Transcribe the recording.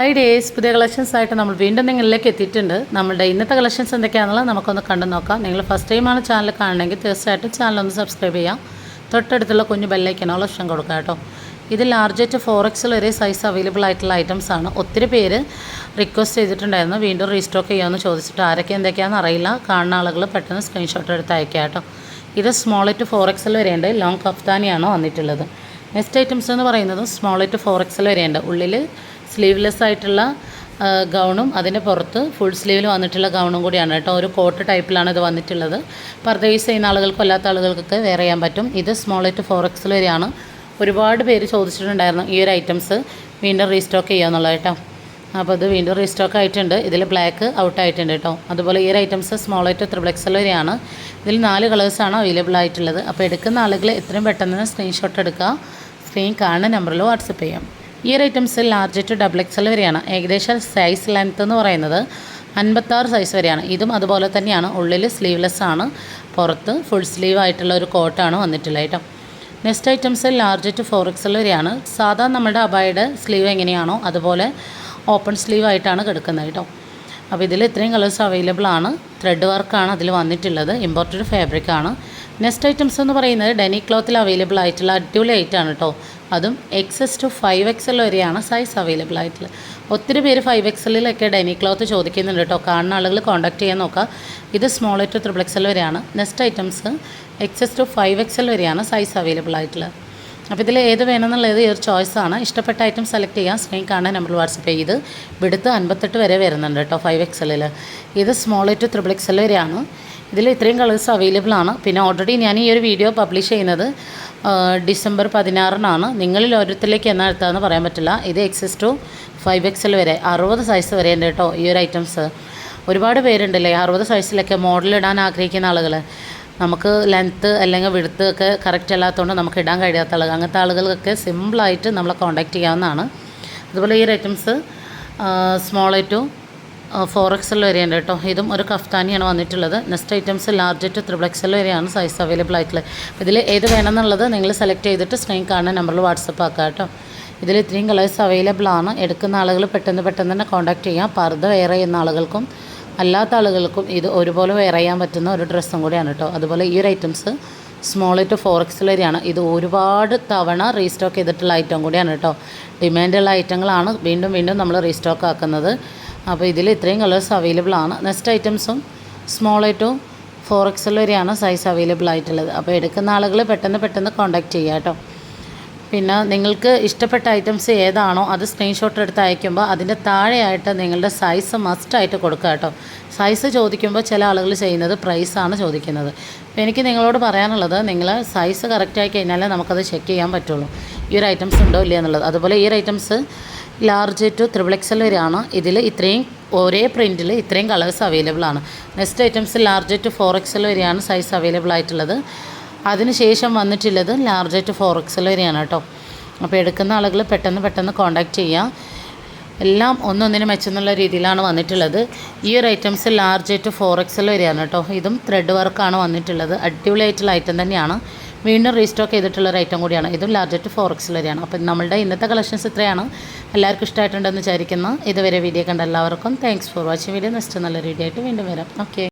High days പുതിയ collections ആയിട്ട് നമ്മൾ വീണ്ടും നിങ്ങളിലേക്ക് എത്തിയിട്ടുണ്ട്. നമ്മുടെ ഇന്നത്തെ കളക്ഷൻസ് എന്തൊക്കെയാണെന്നുള്ളത് നമുക്കൊന്ന് കണ്ടു നോക്കാം. നിങ്ങൾ ഫസ്റ്റ് ടൈമാണ് ചാനൽ കാണണമെങ്കിൽ തീർച്ചയായിട്ടും ചാനൽ ഒന്ന് സബ്സ്ക്രൈബ് ചെയ്യാം. തൊട്ടടുത്തുള്ള കുഞ്ഞു ബെല്ലൈക്കനുള്ള ലക്ഷം കൊടുക്കുക കേട്ടോ. ഇത് ലാർജ് ഫോർ എക്സിൽ വരെ സൈസ് അവൈലബിൾ ആയിട്ടുള്ള ഐറ്റംസ് ആണ്. ഒത്തിരി പേര് റിക്വസ്റ്റ് ചെയ്തിട്ടുണ്ടായിരുന്നു. വീണ്ടും റീസ്റ്റോക്ക് ചെയ്യാമെന്ന് ചോദിച്ചിട്ട് ആരൊക്കെ എന്തൊക്കെയാണെന്ന് അറിയില്ല. കാണുന്ന ആളുകൾ പെട്ടെന്ന് സ്ക്രീൻഷോട്ട് എടുത്ത് അയക്കാം കേട്ടോ. ഇത് സ്മോൾ ടു ഫോർ എക്സിൽ വരെയുണ്ട് ലോങ് കഫ്താനിയാണ് വന്നിട്ടുള്ളത്. നെക്സ്റ്റ് ഐറ്റംസ് എന്ന് പറയുന്നത് സ്മോൾ ടു ഫോർ എക്സിൽ വരെയുണ്ട് ഉള്ളിൽ സ്ലീവ്ലെസ് ആയിട്ടുള്ള ഗൗണും അതിന് പുറത്ത് ഫുൾ സ്ലീവിൽ വന്നിട്ടുള്ള ഗൗണും കൂടിയാണ് കേട്ടോ. ഒരു കോട്ട് ടൈപ്പിലാണ് ഇത് വന്നിട്ടുള്ളത്. പർദ്ദ ചെയ്യുന്ന ആളുകൾക്കും അല്ലാത്ത ആളുകൾക്കൊക്കെ വെയർ ചെയ്യാൻ പറ്റും. ഇത് സ്മോൾ ടു ഫോർ എക്സിൽ വരെയാണ് ഒരുപാട് പേര് ചോദിച്ചിട്ടുണ്ടായിരുന്നു ഈ ഒരു ഐറ്റംസ് വീണ്ടും റീസ്റ്റോക്ക് ചെയ്യാമെന്നുള്ളത് കേട്ടോ. അപ്പോൾ ഇത് വീണ്ടും റീസ്റ്റോക്ക് ആയിട്ടുണ്ട്. ഇതിൽ ബ്ലാക്ക് ഔട്ട് ആയിട്ടുണ്ട് കേട്ടോ. അതുപോലെ ഈ ഒരു ഐറ്റംസ് സ്മോൾ ആയിട്ട് ത്രിബിൾ എക്സൽ വരെയാണ് ഇതിൽ നാല് കളേഴ്സാണ് അവൈലബിൾ ആയിട്ടുള്ളത്. അപ്പോൾ എടുക്കുന്ന ആളുകൾ എത്രയും പെട്ടെന്ന് സ്ക്രീൻഷോട്ട് എടുക്കുക. സ്ക്രീൻ കാണുന്ന നമ്പറിൽ വാട്സപ്പ് ചെയ്യാം. ഈ ഒരു items large to double XL വരെയാണ്. ഏകദേശം സൈസ് ലെങ്ത്ത് എന്ന് പറയുന്നത് അൻപത്താറ് സൈസ് വരെയാണ്. ഇതും അതുപോലെ തന്നെയാണ്. ഉള്ളിൽ സ്ലീവ്ലെസ് ആണ്. പുറത്ത് ഫുൾ സ്ലീവ് ആയിട്ടുള്ള ഒരു കോട്ടാണ് വന്നിട്ടുള്ളത് കേട്ടോ. Next items large to four XL വരെയാണ്. സാധാ നമ്മുടെ അബായുടെ സ്ലീവ് എങ്ങനെയാണോ അതുപോലെ ഓപ്പൺ സ്ലീവ് ആയിട്ടാണ് കിടക്കുന്നത് കേട്ടോ. അപ്പോൾ ഇതിൽ ഇത്രയും കളേഴ്സ് അവൈലബിൾ ആണ്. ത്രെഡ് വർക്കാണ് അതിൽ വന്നിട്ടുള്ളത്. ഇമ്പോർട്ടഡ് ഫാബ്രിക് ആണ്. നെക്സ്റ്റ് ഐറ്റംസ് എന്ന് പറയുന്നത് ഡെനി ക്ലോത്തിൽ അവൈലബിൾ ആയിട്ടുള്ള അടിപൊളി ഐറ്റാണ് കേട്ടോ അതും എക്സസ് ടു ഫൈവ് എക്സൽ വരെയാണ് സൈസ് അവൈലബിൾ ആയിട്ടുള്ളത്. ഒത്തിരി പേര് ഫൈവ് എക്സലിലൊക്കെ ഡെനി ക്ലോത്ത് ചോദിക്കുന്നുണ്ട് കേട്ടോ കാണുന്ന ആളുകൾ കോൺടാക്ട് ചെയ്യാൻ നോക്കുക ഇത് സ്മോൾ ടു ത്രിബിൾ എക്സൽ വരെയാണ്. Next items XS to five XL വരെയാണ് സൈസ് അവൈലബിൾ ആയിട്ടുള്ളത്. അപ്പോൾ ഇതിൽ ഏത് വേണമെന്നുള്ളത് ഈ ഒരു ചോയ്സാണ് ഇഷ്ടപ്പെട്ട ഐറ്റം സെലക്ട് ചെയ്യാം സ്ക്രീൻ കാണാൻ നമ്മൾ വാട്സപ്പ് ചെയ്ത് വിടുത്ത് അൻപത്തെട്ട് വരെ വരുന്നുണ്ട് കേട്ടോ ഫൈവ് എക്സലിൽ ഇത് സ്മോൾ ടു ത്രിബിൾ എക്സൽ വരെയാണ്. ഇതിൽ ഇത്രയും കളേഴ്സ് അവൈലബിൾ ആണ്. പിന്നെ ഓൾറെഡി ഞാൻ ഈ ഒരു വീഡിയോ പബ്ലിഷ് ചെയ്യുന്നത് ഡിസംബർ പതിനാറിനാണ്. നിങ്ങളിൽ ഓരോരുത്തരിലേക്ക് എന്നാ എടുത്താന്ന് പറയാൻ പറ്റില്ല. ഇത് എക്സസ് ടു ഫൈവ് എക്സൽ വരെ. അറുപത് സൈസ് വരെ ഉണ്ട് കേട്ടോ ഈ ഒരു ഐറ്റംസ് ഒരുപാട് പേരുണ്ടല്ലേ? അറുപത് സൈസിലൊക്കെ മോഡൽ ഇടാൻ ആഗ്രഹിക്കുന്ന ആളുകൾ നമുക്ക് ലെങ്ത്ത് അല്ലെങ്കിൽ വിടുത്ത് ഒക്കെ കറക്റ്റ് അല്ലാത്തതുകൊണ്ട് നമുക്ക് ഇടാൻ കഴിയാത്ത ആളുകൾ. അങ്ങനത്തെ ആളുകൾക്കൊക്കെ സിമ്പിളായിട്ട് നമ്മളെ കോൺടാക്റ്റ് ചെയ്യാവുന്നതാണ്. അതുപോലെ ഈ items small to four XL വരെയുണ്ട് കേട്ടോ. ഇതും ഒരു കഫ്താനിയാണ് വന്നിട്ടുള്ളത്. Next items large to triple XL വരെയാണ് സൈസ് അവൈലബിൾ ആയിട്ടുള്ളത്. ഇതിൽ ഏത് വേണമെന്നുള്ളത് നിങ്ങൾ സെലക്ട് ചെയ്തിട്ട് സ്ക്രീൻ കാണുന്ന നമ്പറിൽ വാട്സപ്പ് ആക്കുക കേട്ടോ. ഇതിൽ ഇത്രയും കളേഴ്സ് അവൈലബിൾ ആണ്. എടുക്കുന്ന ആളുകൾ പെട്ടെന്ന് പെട്ടെന്ന് തന്നെ കോൺടാക്ട് ചെയ്യാം. പർദ്ദ വെയർ ചെയ്യുന്ന ആളുകൾക്കും അല്ലാത്ത ആളുകൾക്കും ഇത് ഒരുപോലെ വെയർ ചെയ്യാൻ പറ്റുന്ന ഒരു ഡ്രസ്സും കൂടിയാണ് കേട്ടോ അതുപോലെ ഈ ഒരു items small to four X വരെയാണ് ഇത് ഒരുപാട് തവണ റീസ്റ്റോക്ക് ചെയ്തിട്ടുള്ള ഐറ്റം കൂടിയാണ് കേട്ടോ ഡിമാൻഡുള്ള ഐറ്റങ്ങളാണ് വീണ്ടും വീണ്ടും നമ്മൾ റീസ്റ്റോക്ക് ആക്കുന്നത്. അപ്പോൾ ഇതിൽ ഇത്രയും കളേഴ്സ് അവൈലബിൾ ആണ്. നെക്സ്റ്റ് ഐറ്റംസും സ്മോൾ ടു ഫോർ എക്സ് വരെയാണ് സൈസ് അവൈലബിൾ ആയിട്ടുള്ളത്. അപ്പോൾ എടുക്കുന്ന ആളുകൾ പെട്ടെന്ന് പെട്ടെന്ന് കോൺടാക്റ്റ് ചെയ്യാം കേട്ടോ പിന്നെ നിങ്ങൾക്ക് ഇഷ്ടപ്പെട്ട ഐറ്റംസ് ഏതാണോ അത് സ്ക്രീൻഷോട്ട് എടുത്ത് അയക്കുമ്പോൾ അതിന്റെ താഴെയായിട്ട് നിങ്ങളുടെ സൈസ് മസ്റ്റായിട്ട് കൊടുക്കുക കേട്ടോ. സൈസ് ചോദിക്കുമ്പോൾ ചില ആളുകൾ ചെയ്യുന്നത് പ്രൈസാണ് ചോദിക്കുന്നത്. അപ്പോൾ എനിക്ക് നിങ്ങളോട് പറയാനുള്ളത് നിങ്ങൾ സൈസ് കറക്റ്റായി കഴിഞ്ഞാലേ നമുക്കത് ചെക്ക് ചെയ്യാൻ പറ്റുള്ളൂ. ഈ ഒരു ഐറ്റംസ് ഉണ്ടോ ഇല്ല എന്നുള്ളത്. അതുപോലെ ഈ ഒരു items large to triple XL വരെയാണ്. ഇതിൽ ഇത്രയും ഒരേ പ്രിന്റിൽ ഇത്രയും കളേഴ്സ് അവൈലബിൾ ആണ്. Next items large to four XL വരെയാണ് സൈസ് അവൈലബിൾ ആയിട്ടുള്ളത്. അതിനുശേഷം വന്നിട്ടുള്ളത് ലാർജറ്റ് ഫോർ എക്സൽ വരെയാണ് കേട്ടോ. അപ്പോൾ എടുക്കുന്ന ആളുകൾ പെട്ടെന്ന് പെട്ടെന്ന് കോണ്ടാക്ട് ചെയ്യുക എല്ലാം ഒന്നൊന്നിന് മെച്ചെന്നുള്ള രീതിയിലാണ് വന്നിട്ടുള്ളത്. ഈ ഒരു items large to four XL വരെയാണ് കേട്ടോ. ഇതും ത്രെഡ് വർക്കാണ് വന്നിട്ടുള്ളത്. അടിപൊളിയായിട്ടുള്ള ഐറ്റം തന്നെയാണ്. വീണ്ടും റീസ്റ്റോക്ക് ചെയ്തിട്ടുള്ള ഒരു ഐറ്റം കൂടിയാണ്. ഇതും ലാർജ് ടു ഫോർ എക്സൽ വരെയാണ്. അപ്പം നമ്മളുടെ ഇന്നത്തെ കളക്ഷൻസ് ഇത്രയാണ്. എല്ലാവർക്കും ഇഷ്ടമായിട്ടുണ്ടെന്ന് വിചാരിക്കുന്നു. ഇതുവരെ വീഡിയോ കണ്ട എല്ലാവർക്കും thanks for watching video next നല്ല വീഡിയോ ആയിട്ട് വീണ്ടും വരാം. ഓക്കെ